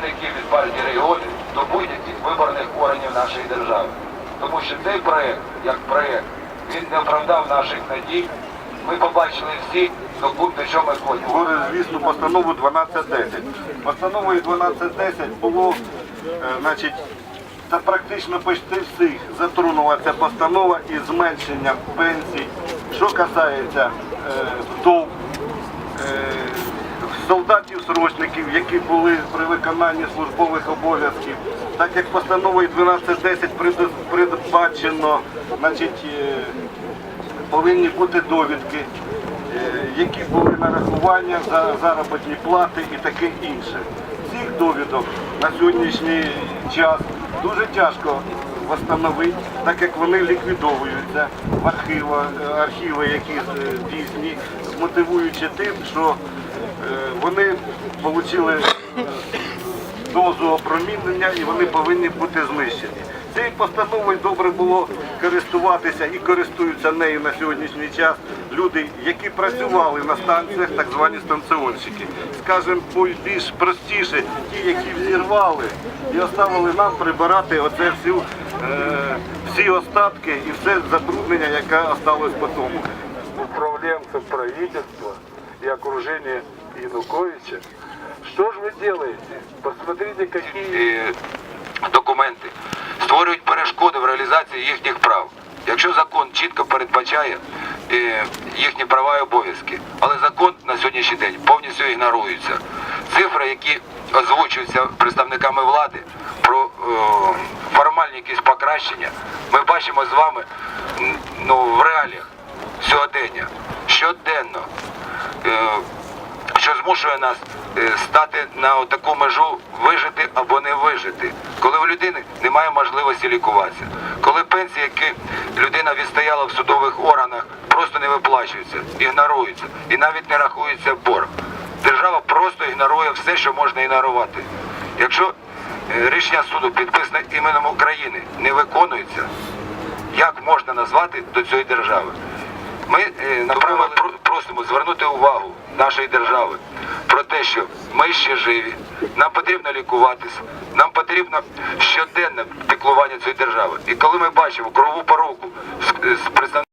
представників від партії регіонів до будь-яких виборних органів нашої держави. Тому що цей проект, як проект, він не оправдав наших надій. Ми побачили всі до що ми хочемо. Говорить, звісно, постанову 1210. Постановою 1210 було, е, значить, та практично почти всіх затронула ця постанова із зменшенням пенсій. Що касається е, солдатів-срочників, які були при виконанні службових обов'язків, так як постановою 1210 предо- передбачено, значить, е, повинні бути довідки, е, які були нарахування за заробітні плати і таке інше. Цих довідок на сьогоднішній час дуже тяжко встановити, так як вони ліквідовуються в архіва, архіви, які е, дійсні, мотивуючи тим, що е, вони отримали дозу опромінення і вони повинні бути знищені. Цією постановою добре було користуватися і користуються нею на сьогоднішній час люди, які працювали на станціях, так звані станціонщики. Скажемо більш простіше, ті, які взірвали і оставили нам прибирати оце всю, е, всі остатки і все забруднення, яке осталось по тому. управленцев правительства и окружения Януковича. Что же вы делаете? Посмотрите, какие... е, документи створюють перешкоди в реалізації їхніх прав. Якщо закон чітко передбачає е, їхні права і обов'язки, але закон на сьогоднішній день повністю ігнорується. Цифри, які озвучуються представниками влади про е, формальні якісь покращення, ми бачимо з вами ну, в реаліях сьогодення, щоденно. Е, що змушує нас е, стати на таку межу вижити або не вижити, коли у людини немає можливості лікуватися, коли пенсії, які людина відстояла в судових органах, просто не виплачуються, ігноруються і навіть не рахується борг. Держава просто ігнорує все, що можна ігнорувати. Якщо е, рішення суду підписане іменем України не виконується, як можна назвати до цієї держави? Ми е, направили просимо звернути увагу нашої держави про те, що ми ще живі, нам потрібно лікуватися, нам потрібно щоденне піклування цієї держави. І коли ми бачимо крову поруку з, з представниками